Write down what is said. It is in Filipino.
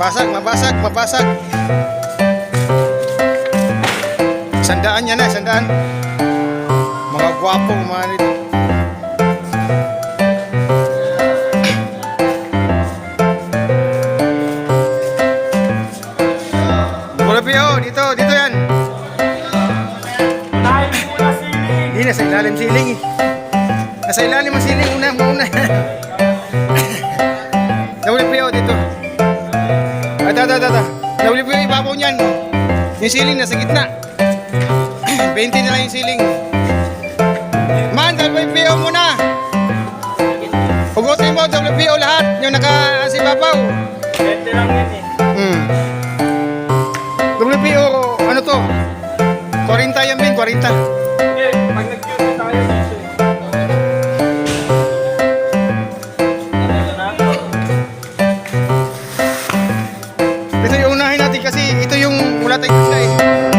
mabasag, mabasag, mabasag. Sandaan niya na, sandaan. Mga gwapo, mga nito. Kulapio, dito, dito yan. Hindi, nasa ilalim siling eh. Nasa ilalim ang siling, una, una. Da, da, da. WPO ibabaw niyan. Yung siling nasa gitna. 20 na lang yung siling. Man, WPO muna. Hugutin mo, WPO lahat. Yung naka si babaw. Pwede lang yan eh. Hmm. WPO, ano to? 40 yan, Ben, 40. way.